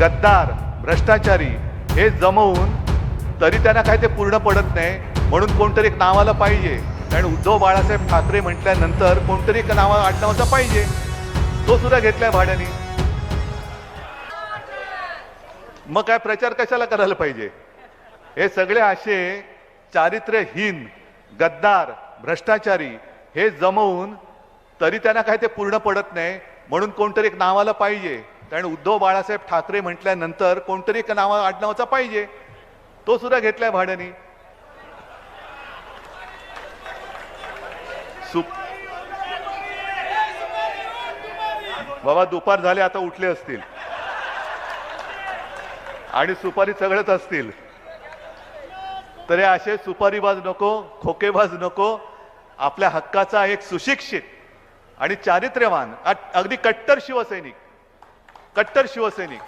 गद्दार भ्रष्टाचारी हे जमवून तरी त्यांना काय ते पूर्ण पडत नाही. म्हणून कोणतरी एक नावाला पाहिजे. कारण उद्धव बाळासाहेब ठाकरे म्हटल्यानंतर कोणतरी एक नावा आडनावाचा पाहिजे. तो सुद्धा घेतलाय भाड्याने. मग काय प्रचार कशाला करायला पाहिजे? हे सगळे असे चारित्र्यहीन गद्दार भ्रष्टाचारी हे जमवून तरी त्यांना काय ते पूर्ण पडत नाही. म्हणून कोणतरी एक नावाला पाहिजे. कारण उद्धव बाळासाहेब ठाकरे म्हटल्यानंतर कोणतरी एक नावा आडनावाचा पाहिजे. तो सुद्धा घेतलाय भाड्याने. बाबा दुपार झाले आता उठले असतील. आणि सुपारी चघळत असतील. तर हे असे सुपारीबाज नको खोकेबाज नको. आपल्या हक्काचा एक सुशिक्षित आणि चारित्र्यवान अगदी कट्टर शिवसैनिक कट्टर शिवसैनिक.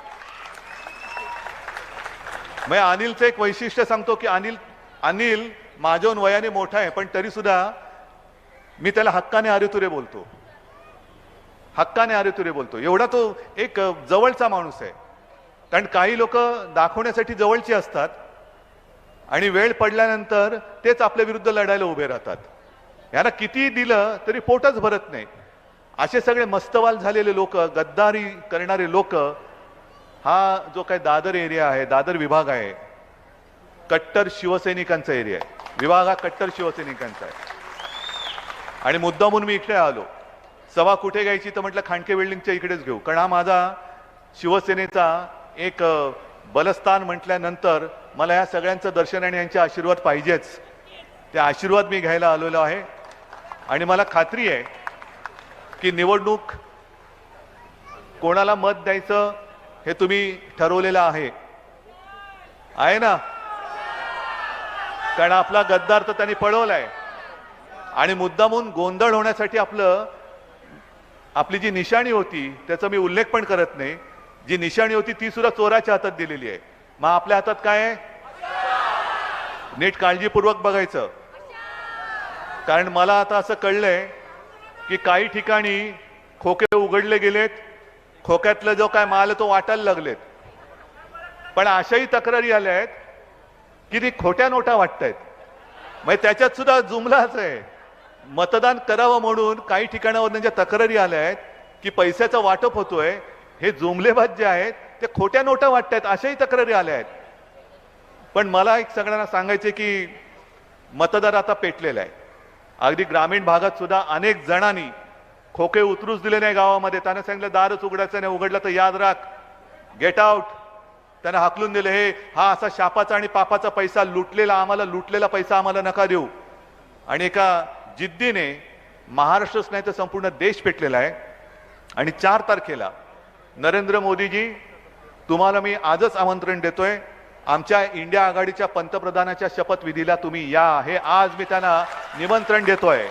म्हणजे अनिलचं एक वैशिष्ट्य सांगतो की अनिल अनिल माझ्याहून वयाने मोठा आहे पण तरी सुद्धा मी त्याला हक्काने आरेतुरे बोलतो. हक्काने आरेतुरे बोलतो. एवढा तो एक जवळचा माणूस आहे. कारण काही लोक दाखवण्यासाठी जवळची असतात आणि वेळ पडल्यानंतर तेच आपल्या विरुद्ध लढायला उभे राहतात. यांना कितीही दिलं तरी पोटच भरत नाही. असे सगळे मस्तवाल झालेले लोक गद्दारी करणारे लोक हा जो काय दादर एरिया आहे दादर विभाग आहे कट्टर शिवसैनिकांचा एरिया आहे. विभाग हा कट्टर शिवसैनिकांचा आहे. आणि मुद्दामून मी इकडे आलो. सभा कुठे घ्यायची तर म्हटलं खांडके बिल्डिंगच्या इकडेच घेऊ. कारण हा माझा शिवसेनेचा एक बलस्थान म्हटल्यानंतर मला या सगळ्यांचं दर्शन आणि यांचे आशीर्वाद पाहिजेच. ते आशीर्वाद मी घ्यायला आलेलो आहे. आणि मला खात्री आहे की निवडणूक कोणाला मत द्यायचं हे तुम्ही ठरवलेलं आहे. आहे ना? कारण आपला गद्दार तर त्यांनी पळवलाय. आणि मुद्दामून गोंधळ होण्यासाठी आपलं आपली जी निशाणी होती त्याचा मी उल्लेख पण करत नाही. जी निशाणी होती ती सुद्धा चोराच्या हातात दिलेली आहे. मग आपल्या हातात काय आहे? नीट काळजीपूर्वक बघायचं. कारण मला आता असं कळलंय की काही ठिकाणी खोके उघडले गेलेत खोक्यातलं जो काय माल तो वाटायला लागलेत. पण अशाही तक्रारी आल्या आहेत की ती खोट्या नोटा वाटतायत. म्हणजे त्याच्यात सुद्धा जुमलाच आहे. मतदान करावं म्हणून काही ठिकाणावर ज्या तक्रारी आल्या आहेत की पैशाचं वाटप होतोय हे जुमलेबाज जे आहेत ते खोट्या नोटा वाटतायत अशाही तक्रारी आल्या आहेत. पण मला एक सगळ्यांना सांगायचे की मतदार आता पेटलेला आहे. अगदी ग्रामीण भागात सुद्धा अनेक जणांनी खोके उतरूच दिले नाही गावामध्ये. त्यांना सांगितलं दारच उघडायचं नाही उघडलं तर याद राख. गेट आउट त्यांना हाकलून दिले हे हा असा शापाचा आणि पापाचा पैसा लुटलेला आम्हाला लुटलेला पैसा आम्हाला नका देऊ. आणि एका जिद्दीने महाराष्ट्रच नाही तर संपूर्ण देश पेटलेला आहे. आणि चार तारखेला नरेंद्र मोदीजी तुम्हाला मी आजच आमंत्रण देतोय. आमच्या इंडिया आघाडीच्या पंतप्रधानाच्या शपथविधीला तुम्ही या हे आज मी त्यांना निमंत्रण देतोय.